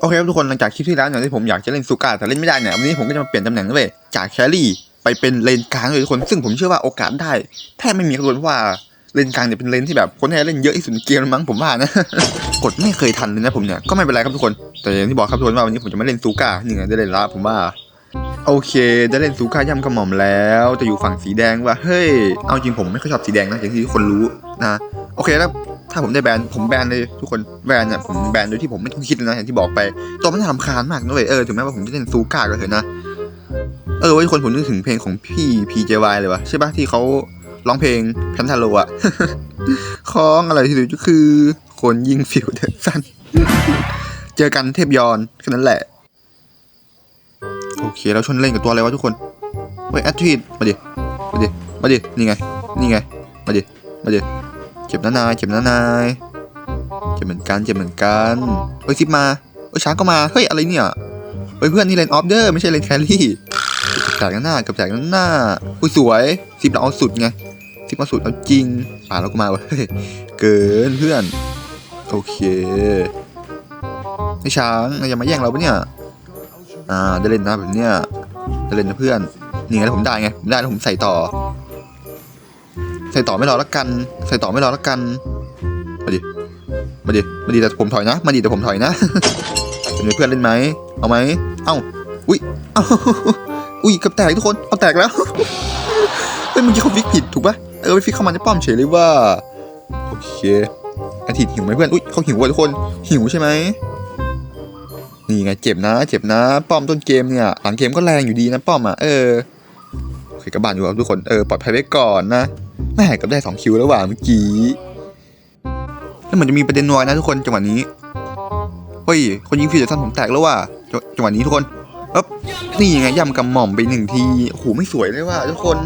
โอเคครับทุกคนหลังจากคลิปที่แล้วเนี่ยที่ผมอยากจะเล่นซูก้าแต่เล่นไม่ได้เนี่ยวันนี้ผมก็จะมาเปลี่ยนตำแหน่งนะเว้ยจากแครี่ไปเป็นเลนกลางเลยทุกคนซึ่งผมเชื่อว่าโอกาสได้แทบไม่มีครับทุกคนเพราะว่าเลนกลางเนี่ยเป็นเลนที่แบบคนให้เล่นเยอะที่สุดเกมมั้งผมว่านะกดไม่เคยทันเลยนะผมเนี่ยก็ไม่เป็นไรครับทุกคนแต่อย่างที่บอกครับทุกคนว่าวันนี้ผมจะไมาเล่นซูก้านี่งได้เล่นละผมว่าโอเค ได้เล่นซูก้าย่ำกระหม่อมแล้วจะอยู่ฝั่งสีแดงว่าเฮ้ย เอาจริงผมไม่ค่อยชอบสีแดงนะอย่างที่ทุกคนรู้นะ โอเคแล้ว ถ้าผมได้แบนผมแบนเลยทุกคนแบนเนี่ยผมแบนโดยที่ผมไม่ต้องคิดเลยนะอย่างที่บอกไป ตัวมันน่ารำคาญมากนะเว้ยเออถึงแม้ว่าผมจะเล่นซูก้าก็เถอะนะเออเว้คนผมนึกถึงเพลงของพี่ PJY เลยวะใช่ปะที่เขาร้องเพลงแพนทาโลอะค้องอะไรที่ดูก็คือ คนยิงฟิวเดอร์สันเจอกันเทพยอนแค่นั้นแหละ โอเคเราชนเล่นกับตัวอะไรวะทุกคนเฮ้ยแอตทีดมาดิ มาดิ มาดิ นี่ไง นี่ไง มาดิ มาดิ เจ็บนะนายเจ็บนะนายเจ็บเหมือนกันเจ็บเหมือนกันเฮ้ยซิปมาเฮ้ยช้างก็มาเฮ้ยอะไรเนี่ยเฮ้ยเพื่อนนี่เลนออฟเดอร์ไม่ใช่เลนแครี่กับแจกหน้ากับแจกหน้าอุ้ยสวยซิปเราเอาสุดไงซิปเอาสุดเอาจริงป่าเราก็มาเว้ยเกินเพื่อนโอเคไอ้ช้างอย่ามาแย่งเราปะเนี่ยอ่าได้เล่นนะแบบเนี้ยได้เล่นนะเพื่อนนี่ไงแล้วผมได้ไงผมได้แล้วผมใส่ต่อ ใส่ต่อไม่รอแล้วกัน ใส่ต่อไม่รอแล้วกัน มาดิ มาดิ มาดิแต่ผมถอยนะ มาดิแต่ผมถอยนะ เป็นเพื่อนเล่นไหม เอาไหม เอ้า อุ้ย เอ้า อุ้ยกับแตกทุกคน เอาแตกแล้ว เฮ้ยเมื่อกี้เขาฟิกผิดถูกปะเออไปฟิกเข้ามาในป้อมเฉยเลยว่า โอเคอาทิตย์หิวไหมเพื่อน อุ้ยเขาหิวว่ะทุกคน หิวใช่ไหมนี่ไงเจ็บนะ เจ็บนะ ป้อมต้นเกมเนี่ย หลังเกมก็แรงอยู่ดีนะป้อมอะ เออโอเคกระบาดอยู่ครับทุกคน เออปลอดภัยไว้ก่อนนะ แม่กับได้สองคิวแล้วว่ะเมื่อกี้แล้วเหมือนจะมีประเด็นน้อยนะทุกคนจังหวะนี้ เฮ้ย คนยิงฟิวเจอร์ซันผมแตกแล้วว่ะจังจังหวะนี้ทุกคนปั๊บนี่ยังไงย่ำกำหม่อมไปหนึ่งทีโอ้โหไม่สวยเลยว่ะทุกคน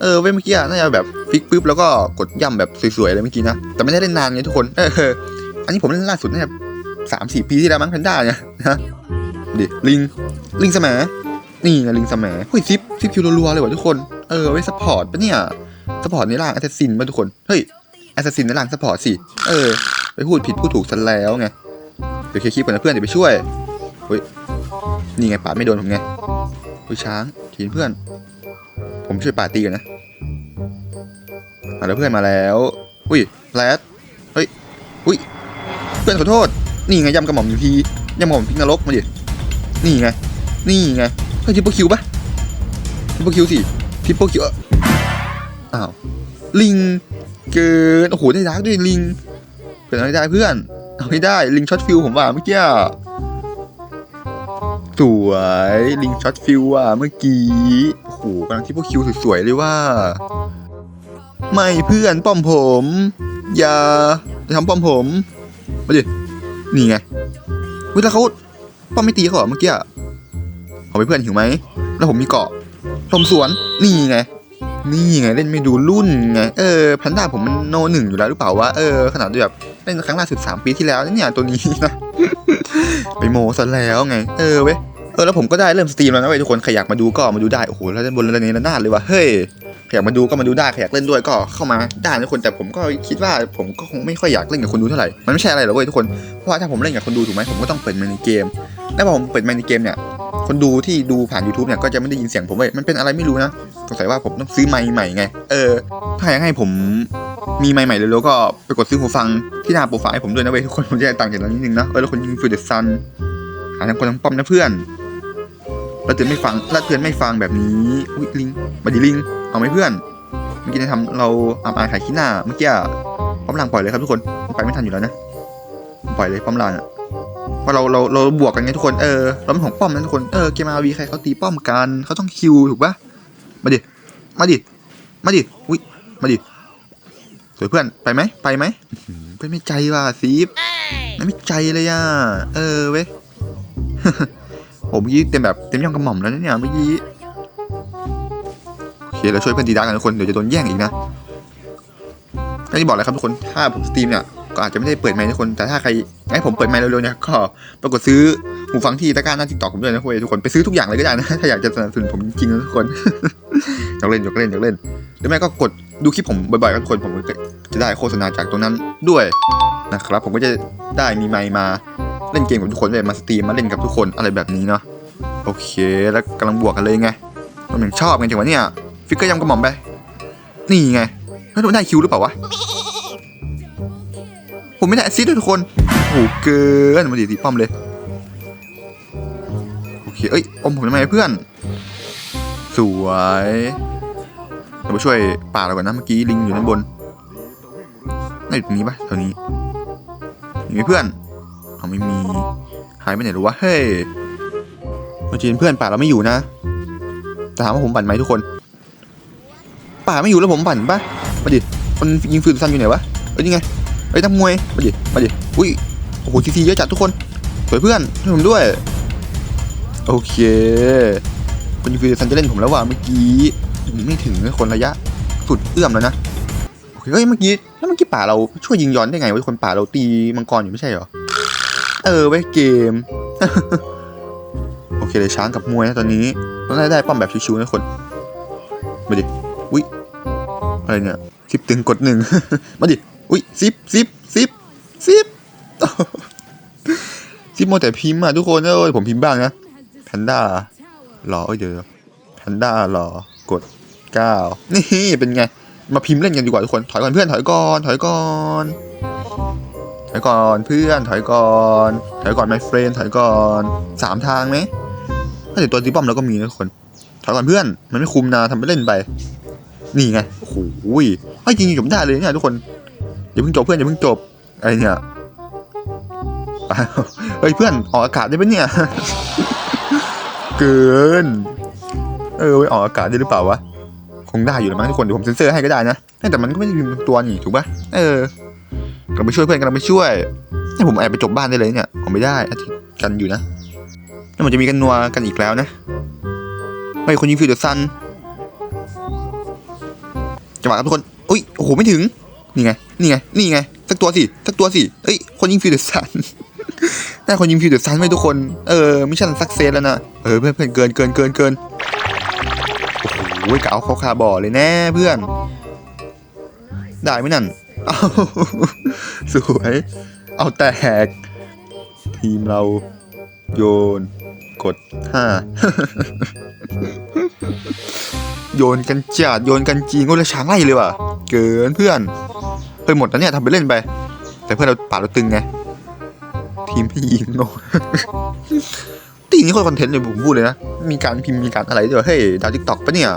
เออเว้ยเมื่อกี้น่าจะแบบฟิกปุ๊บแล้วก็กดย่ำแบบสวยๆเลยเมื่อกี้นะ แต่ไม่ได้เล่นนานไงทุกคน เอออันนี้ผมเล่นล่าสุดน่าจะสามสี่ปีที่แล้วมั้งแพนด้าเนี่ยนะดิลิง ลิงสมอนี่ไงลิงสมอเฮ้ยซิปซิปคิวรัวๆเลยว่ะทุกคน เออไว้สปอร์ตปะเนี่ย สปอร์ตในร่างแอสซัสซินป่ะทุกคน เฮ้ยแอสซัสซินในร่างสปอร์ตสิ เออ ไปพูดผิดพูดถูกซะแล้วไง เดี๋ยวเคลียร์คลิปก่อนนะเพื่อนเดี๋ยวไปช่วยเฮ้ย นี่ไงป่าดไม่โดนผมไงเฮ้ยช้างทีนเพื่อน ผมช่วยป่าดตีกันนะมาแล้วเพื่อนมาแล้ว อุ้ยแรดเฮ้ย อุ้ย เพื่อนขอโทษ นี่ไงยำกระหม่อมอยู่ทียำกระหม่อมพิกนรกมาดิ นี่ไง นี่ไงเฮ้ยทิปเปิลคิวปะทิปเปิลคิวสิทิปเปิลคิวอ้าว ลิง เกิน โอ้โห ได้ดาร์กด้วยลิง เพื่อนเอาให้ได้เพื่อน เอาให้ได้ ลิงช็อตฟิลผมว่าเมื่อกี้ สวย ลิงช็อตฟิลว่ะเมื่อกี้ โอ้โหกำลังที่พวกคิวสวยๆเลยว่า ไม่เพื่อนป้อมผม อย่าจะทำป้อมผม มาดิ นี่ไงเฮ้ยแล้วเขาป้อมไม่ตีเขาเหรอเมื่อกี้อะเอาไปเพื่อนหิวไหม แล้วผมมีเกาะลมสวน นี่ไง นี่ไงเล่นไม่ดูรุ่นไงเออพันด้าผมมันโนหนึ่งอยู่แล้วหรือเปล่าวะเออขนาดแบบเล่นครั้งล่าสุดสามปีที่แล้วเนี่ยตัวนี้นะไปโมซะแล้วไง เออเว้ยเออแล้วผมก็ได้เริ่มสตรีมแล้วนะเว้ยทุกคนใครอยากมาดูก็มาดูได้โอ้โหแล้วด้านบนระเนระนาดเลยว่ะเฮ้ยใครอยากมาดูก็มาดูได้ใครอยากเล่นด้วยก็เข้ามาได้นทุกคนแต่ผมก็คิดว่าผมก็คงไม่ค่อยอยากเล่นกับคนดูเท่าไหร่มันไม่ใช่อะไรหรอกเว้ยทุกคนเพราะว่าถ้าผมเล่นกับคนดูถูกไหมผมก็ต้องเปิดมันในเกม แล้วพอผมเปิดมันในเกมเนี่ย คนดูที่ดูผ่าน YouTube เนี่ยก็จะไม่ได้ยินเสียงผมเว้ยมันเป็นอะไรไม่รู้นะสงสัยว่าผมต้องซื้อไมค์ใหม่ไง เออ ถ้าอยากให้ผมมีไมค์ใหม่เร็วๆก็ไปกดซื้อหูฟังที่หน้าโปรไฟล์ผมด้วยนะเว้ยทุกคนผมจะได้ตังค์จากนั้นนิดนึงนะเออแล้วคนยิงฟิวเดอร์ซันหาทั้งคนทั้งป้อมนะเพื่อนแล้วเตือนไม่ฟังแล้วเตือนไม่ฟังแบบนี้อุ้ยลิงมาดิลิง เอาไหมเพื่อน เมื่อกี้ได้ทำเราอับอายขายขี้หน้าเมื่อกี้ป้อมหลังปล่อยเลยครับทุกคนไปไม่ทันอยู่แล้วนะปล่อยเลยป้อมหลังอะ เพราเราเราเราบวกกันไงทุกคนเออเราเป็นของป้อมนะทุกคนเออเกมอาวีใครเขาตีป้อมกันเขาต้องคิวถูกปะมาดิมาดิมาดิอุ้ยมาดิสวยเพื่อนไปไหมไปไหมเพื่อนไม่ใจว่ะซีฟไม่ใจเลยอะเออเว้ยผมเมื่อกี้เต็มแบบเต็มย่องกระหม่อมแล้วเนี่ยเมื่อกี้โอเคเราช่วยเพื่อนดีดักกันทุกคนเดี๋ยวจะโดนแย่งอีกนะก็ที่บอกเลยครับทุกคนถ้าผมสตรีมเนี่ย ก็อาจจะไม่ได้เปิดไมค์ทุกคน แต่ถ้าใครให้ผมเปิดไมค์เร็วๆเนี่ยก็ปรากฏซื้อหูฟังที่ตะกร้าหน้าทิกตอกผมด้วยนะเว้ยทุกคนไปซื้อทุกอย่างเลยก็ได้นะถ้าอยากจะสนับสนุนผมจริงๆนะทุกคนอยากเล่นอยากเล่นอยากเล่นหรือไม่ก็กดดูคลิปผมบ่อยๆครับทุกคนผมจะได้โฆษณาจากตรงนั้นด้วยนะครับผมก็จะได้มีไมค์มาเล่นเกมกับทุกคนเลยมาสตรีมมาเล่นกับทุกคนอะไรแบบนี้เนาะโอเคแล้วกำลังบวกกันเลยไงผมยังชอบไงจังวะเนี่ยฟิกเกอร์ยำกระหม่อมไปนี่ไงแล้วโดนได้คิวหรือเปล่าวะ ผมไม่ได้แอซิสต์ด้วยทุกคนโหเกินมาดิตีป้อมเลย โอเค เอ้ย อมผมทำไมเพื่อน สวยเราไปช่วยป่าเราก่อนนะ เมื่อกี้ลิงอยู่ด้านบนน่าอยู่ตรงนี้ปะแถวนี้มีไหมเพื่อนเขาไม่มี หายไปไหนหรือวะ เฮ้ยมื่อกี้เพื่อนป่าเราไม่อยู่นะแต่ถามว่าผมปั่นไหมทุกคน ป่าไม่อยู่แล้วผมปั่นปะมาดิคนยิงฟืนซันอยู่ไหนวะ เอ้ยนี่ไง เอ้ยนักมวย มาดิ มาดิ อุ้ย โอ้โหทีทีเยอะจัดทุกคนสวยเพื่อนช่วยผมด้วย โอเคคนยิงฟืนซันจะเล่นผมแล้วว่ะเมื่อกี้ไม่ถึงคนระยะสุดเอื้อมแล้วนะโอเคเอ้ยเมื่อกี้แล้วเมื่อกี้ป่าเราช่วยยิงย้อนได้ไงวะคนป่าเราตีมังกรอยู่ไม่ใช่เหรอเออไว้เกม โอเคเลยช้างกับมวยนะตอนนี้ต้องได้ได้ป้อมแบบชิวๆนะคนมาดิอุ้ยอะไรเนี่ยซิปตึงกดหนึ่งมาดิ อุ้ยซิปซิปซิปซิปซิปโมวแต่พิมพ์อะทุกคนเอ้ยผมพิมพ์บ้างนะแพนด้ารอเอ้ยเดี๋ยวแพนด้ารอกดเก้านี่เป็นไง มาพิมพ์เล่นกันดีกว่าทุกคนถอยก่อนเพื่อนถอยก่อนถอยก่อนถอยก่อนเพื่อนถอยก่อนถอยก่อน my friend ถอยก่อนสามทางไหมถ้าเดี๋ยวตัวตีป้อมเราก็มีนะทุกคนถอยก่อนเพื่อนมันไม่คุมนะทำไปเล่นไป นี่ไงโอ้โหยเฮ้จริงๆจบได้เลยเนี่ยทุกคน อย่าเพิ่งจบเพื่อนอย่าเพิ่งจบไรเนี่ยเฮ้ยเพื่อนออกอากาศได้ปะเนี่ยเกินเออไว้ออกอากาศได้หรือเปล่าวะคงได้อยู่แล้วมั้งทุกคนเดี๋ยวผมเซ็นเซอร์ให้ก็ได้นะแต่มันก็ไม่ได้พิมพ์ตัวนี่ถูกปะเออกำลังไปช่วยเพื่อนกำลังไปช่วยให้ผมแอบไปจบบ้านได้เลยเนี่ยผมไม่ได้กันอยู่นะแล้วมันจะมีกันนัวกันอีกแล้วนะเฮ้คนยิงฟิวเดอร์ซันจังหวะครับทุกคนอุ้ยโอ้โหไม่ถึงนี่ไง นี่ไง นี่ไง สักตัวสิ สักตัวสิ เอ้ย คนยิงฟิวเดอร์ซันได้คนยิงฟิวเดอร์ซันไหมทุกคน เออมิชชั่นสักเซสแล้วนะ เออเพื่อนเพื่อนเกินเกินเกินเกินโอ้โหกะเอาเขาคาบ่อเลยแน่เพื่อน ได้ไหมนั่น เอาสวย เอาแตก ทีมเราโยน กดห้าโยนกันจัดโยนกันจริงโอ้แล้วช้างไล่เลยว่ะ เกินเพื่อน เฮ้ยหมดแล้วเนี่ยทำไปเล่นไป แต่เพื่อนเราป่าเราตึงไง ทีมพี่ยิงโง่ตีนี้คตรคอนเทนต์เลยผมพูดเลยนะ มีการพิมพ์มีการอะไรด้วยเฮ้ยดาวทิกตอกปะเนี่ย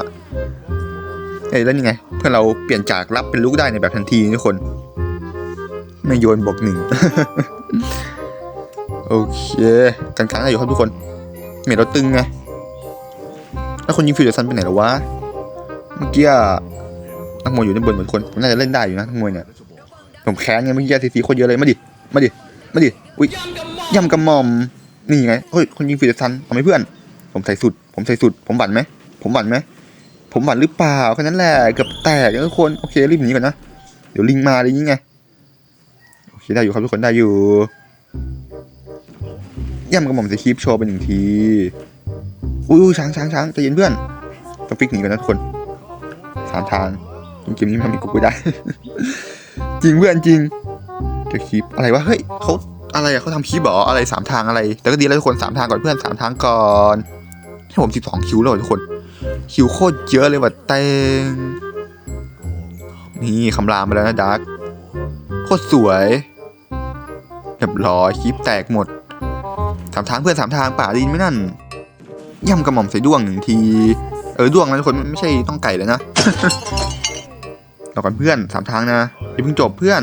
เฮ้ยแล้วนี่ไง เพื่อนเราเปลี่ยนจากรับเป็นลูกได้ในแบบทันทีทุกคน ไม่โยนบอกหนึ่งโอเคกลางๆได้อยู่ครับทุกคน เมดเราตึงไง แล้วคนยิงฟิวเดอร์ซันไปไหนแล้ววะ เมื่อกี้ นักมวยอยู่ด้านบนเหมือนคนผมน่าจะเล่นได้อยู่นะนักมวยเนี่ยผมแค้นไงเมื่อกี้สีสีคนเยอะเลยมาดิมาดิมาดิอุ้ยยำกระหม่อมนี่ไงเฮ้ยคนยิงฟิวเดอร์ซันเอาไหมเพื่อน ผมใส่สุด ผมใส่สุด ผมบั่นไหมผมบั่นไหมผมบั่นหรือเปล่าแค่นั้นแหละเกือบแตกทุกคนโอเครีบหนีก่อนนะเดี๋ยวลิงมาอะไรอย่างงี้ไงโอเคได้อยู่ครับทุกคนได้อยู่ย่ำกระหม่อมจะคลิปโชว์ไปหนึ่งทีอุ้ยช้างช้างช้างใจเย็นเพื่อนต้องฟิกหนีกันนะทุกคนสามทาง เกมนี้มันทำให้กูไม่ได้ จริงเพื่อนจริงจะคลิปอะไรวะเฮ้ยเขาอะไรอะเขาทำคลิปเหรออะไรสามทางอะไร แต่ก็ดีแล้วทุกคนสามทางก่อนเพื่อนสามทางก่อนให้ผมสิบสองคิวแล้วเหรอทุกคน คิวโคตรเยอะเลยว่ะเต็งนี่คำรามไปแล้วนะดาร์กโคตรสวยเรียบร้อยคลิปแตกหมดสามทางเพื่อนสามทางป่าดินไหม่นั่นย่ำกระหม่อมใส่ด้วงหนึ่งที เออด้วงนะทุกคนไม่ใช่ต้องไก่เลยนะ เราก่อนเพื่อนสามทางนะอย่าเพิ่งจบเพื่อน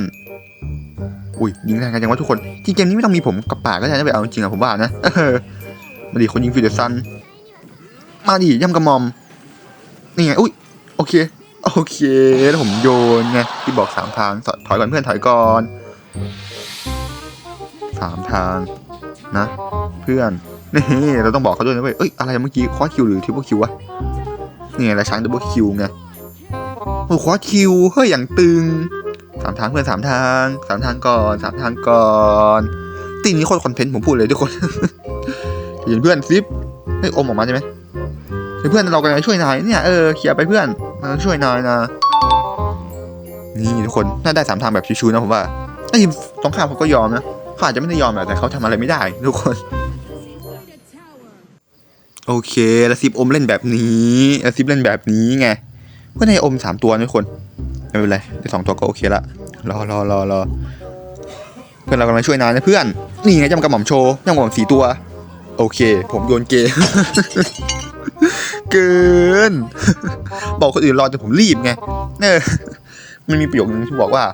อุ้ยยิงแรงกันจังวะทุกคนจริงเกมนี้ไม่ต้องมีผมกับป่าก็ได้นะไปเอาจริงอะผมว่านะมาดิคนยิงฟิวเดอร์ซันมาดิย่ำกระมอมนี่ไงอุ้ยโอเคโอเคแล้วผมโยนไงที่บอกสามทางถอยก่อนเพื่อนถอยก่อนสามทางนะ เพื่อนนี่เราต้องบอกเขาด้วยนะเว้ยเอ้ยอะไรเมื่อกี้คอสคิวหรือทิปเปิลคิววะนี่ไงแล้วช้างดับเบิลคิวไง โอ้คอคิวเฮ้ยอย่างตึงสามทางเพื่อนสามทางสามทางก่อนสามทางก่อนตีนี้โคตรคอนเทนต์ผมพูดเลยทุกคนเห็นเพื่อนซิปเฮ้ยอมออกมาใช่ไหมเฮ้ยเพื่อนเรากำลังช่วยนายเนี่ยเออเคลียร์ไปเพื่อนมาช่วยนายนะนี่ทุกคนน่าได้สามทางแบบชิวๆนะผมว่าไอ้ทีมตรงข้ามเขาก็ยอมนะเขาอาจจะไม่ได้ยอมแหละแต่เขาทำอะไรไม่ได้ ทุกคน โอเคแล้วซิปอมเล่นแบบนี้แล้วซิปเล่นแบบนี้ไง เพื่อนให้อมสามตัวนะทุกคน ไม่เป็นไรได้สองตัวก็โอเคละรอรอรอรอเพื่อนเรากำลังช่วยนานนะเพื่อน นี่ไงจำกระหม่อมโชว์จำกระหม่อมสี่ตัว โอเค ผมโยนเกมเกิน บอกคนอื่นรอแต่ผมรีบไงเออมันมีประโยคนึงที่บอกว่า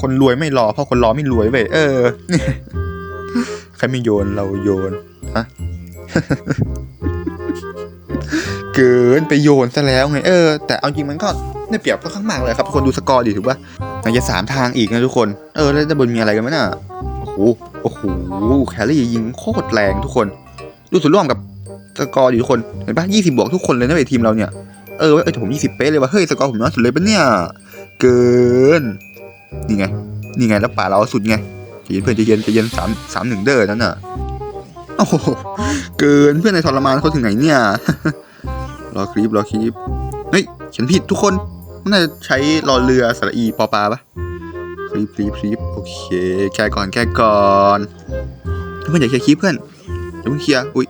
คนรวยไม่รอเพราะคนรอไม่รวยเว้ยเออใครไม่โยนเราโยนฮะ เกินไปโยนซะแล้วไงเออแต่เอาจริงมันก็ได้เปรียบก็ข้างมากเลยครับทุกคนดูสกอร์ดิถือว่ามันจะสามทางอีกนะทุกคน เออ แล้วด้านบนมีอะไรกันไหมน่ะโอ้โหโอ้โหแครี่ยิงโคตรแรงทุกคน ดูส่วนร่วมกับสกอร์ดิทุกคนเห็นปะยี่สิบบวกทุกคนเลยนะเว้ยทีมเราเนี่ยเออเออผมยี่สิบเป๊ะเลยว่าเฮ้ยสกอร์ผมน้อยสุดเลยปะเนี่ยเกินนี่ไงนี่ไงแล้วป่าเราเอาสุดไงใจเย็นเพื่อนใจเย็นใจเย็นสามสามหนึ่งเด้อนั่นน่ะโอ้โหเกินเพื่อนในทรมานเขาถึงไหนเนี่ย รอคลิปรอคลิปเฮ้ยเขียนผิดทุกคนมันน่าจะใช้รอเรือสระอีปอปลาปะคลิปคลิปคลิปโอเคแก้ก่อนแก้ก่อนเพื่อนอย่าเคลียร์คลิปเพื่อนอย่าเพิ่งเคลียร์อุ้ย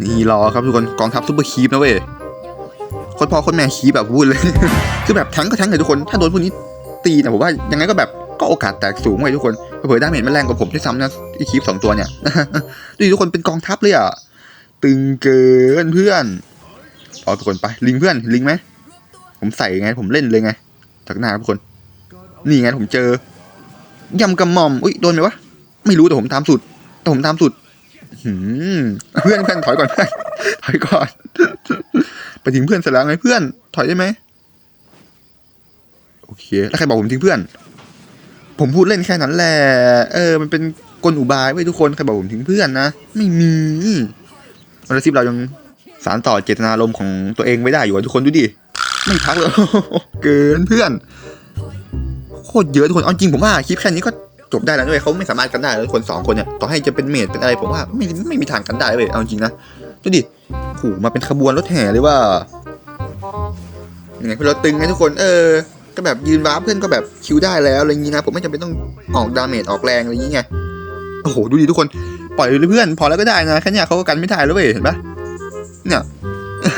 นี่รอครับทุกคนกองทัพซุปเปอร์คีปนะเว้ยคนพ่อคนแม่คีปแบบพูดเลย คือแบบแทงก็แทงเลยทุกคน ถ้าโดนพวกนี้ตีนะผมว่ายังไงก็แบบก็โอกาสแตกสูงเลยทุกคนเผื่อๆดาเมจมันแรงกว่าผมด้วยซ้ำนะไอคีปสองตัวเนี่ยดูดิทุกคนเป็นกองทัพเลยอะ ตึงเกินเพื่อนเอาทุกคนไปลิงเพื่อนลิงไหมผมใส่ไงผมเล่นเลยไงจากหน้าทุกคน นี่ไงผมเจอยำกระหม่อมอุ้ยโดนไหมวะไม่รู้แต่ผมตามสุดแต่ผมตามสุดเพื่อนเพื่อนถอยก่อนเพื่อนถอยก่อน ไปทิ้งเพื่อนเสร็จแล้วไงเพื่อน ถอยได้ไหมโอเค แล้วใครบอกผมทิ้งเพื่อน ผมพูดเล่นแค่นั้นแหละ เออ มันเป็นกลอุบายไว้ยทุกคน ใครบอกผมทิ้งเพื่อนนะ ไม่มี วันที่เรายังสารต่อเจตนารมณ์ของตัวเองไม่ได้อยู่ทุกคนดูดิไม่พักเลยเกินเพื่อนโคตรเยอะทุกคนเอาจริงผมว่าคลิปแค่นี้ก็จบได้แล้วด้วยเขาไม่สามารถกันได้แล้วคนสองคนเนี่ยต่อให้จะเป็นเมดเป็นอะไรผมว่าไม่ไม่มีทางกันได้เลยเอาจริงนะดูดิโหมาเป็นขบวนรถแห่เลยว่ายังไงเพื่อนเราตึงไงทุกคนเออก็แบบยืนวาร์ปเพื่อนก็แบบคิวได้แล้วอะไรอย่างงี้นะผมไม่จำเป็นต้องออกดาเมจออกแรงอะไรอย่างเงี้ไงโอ้โหดูดิทุกคน ปล่อยเพื่อนพอแล้วก็ได้นะแค่เนี้ยเขาก็กันไม่ได้แล้วเว้ยเห็นปะเนี่ย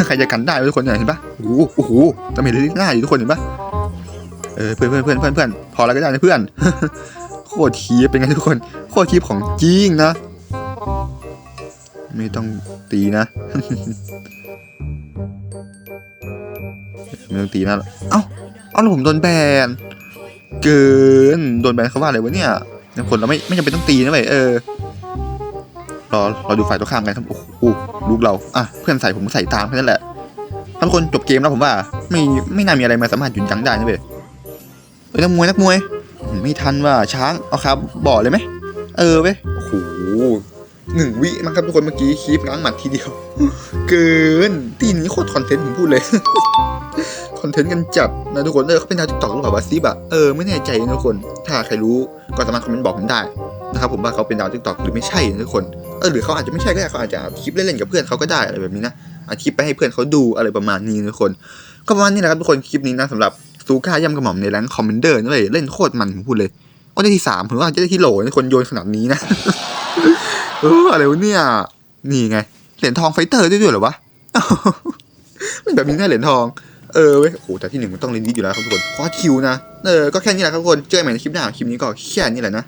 ใครจะกันได้ทุกคนเห็นปะโอ้โหโอ้โหจะไม่ได้หน้าอยู่ทุกคนเห็นปะเออเพื่อนเพื่อนเพื่อนเพื่อนเพื่อนพอแล้วก็ได้นะเพื่อนโคตรทีปเป็นไงทุกคนโคตรทีปของจริงนะ ไม่ต้องตีนะไม่ต้องตีนะเอ้าเอาแล้วผมโดนแบนเกินโดนแบนเขาว่าอะไรวะเนี่ยคนเราไม่ไม่จำเป็นต้องตีนะเว้ยเออ รอเราดูฝ่ายตัวข้ามกันครับโอ้โหลูกเราอะเพื่อนใส่ผมก็ใส่ตามแค่นั้นแหละถ้าทุกคนจบเกมแล้วผมว่า ไม่ไม่น่ามีอะไรมาสามารถหยุดยั้งได้นะเว้ยเอ้ยนักมวยนักมวย ไม่ทันว่าช้างเอาครับบ่อเลยไหมเออเว้ยโอ้โหหนึ่งวิมั้งครับทุกคนเมื่อกี้คีบง้างหมัดทีเดียว เกินตีนี้โคตรคอนเทนต์ผมพูดเลยคอนเทนต์กันจัดนะทุกคนเออเขาเป็นดาวติ๊กต็อกหรือเปล่าวะซิบอะเออไม่แน่ใจนะทุกคน ถ้าใครรู้ก็สามารถคอมเมนต์บอกผมได้ นะครับผมว่าเขาเป็นดาวทิกตอกหรือไม่ใช่ทุกคนเออหรือเขาอาจจะไม่ใช่ก็ได้เขาอาจจะอัดคลิปเล่นๆกับเพื่อนเขาก็ได้อะไรแบบนี้นะอัดคลิปไปให้เพื่อนเขาดูอะไรประมาณนี้ทุกคน ก็ประมาณนี้แหละครับทุกคนคลิปนี้นะสำหรับซูก้าย่ำกระหม่อมในแรงคอมเมนเดอร์นั่นเลยเล่นโคตรมันผมพูดเลยว่าได้ที่สามผมว่าจะได้ที่โหลนะคนโยนขนาดนี้นะเอออะไรวะเนี่ยนี่ไงเหรียญทองไฟเตอร์ด้ด้วยหรอวะมันแบบนี้น่เหรียญทองเออเว้ยโอ้โหแต่ที่หนึ่งมันต้องเล่นดีอยู่แล้วครับทุกคนคอคิวนะ เออ ก็แค่นี้แหละครับทุกคน เจอกันใหม่ในคลิปหน้า คลิปนี้ก็แค่นี้แหละนะ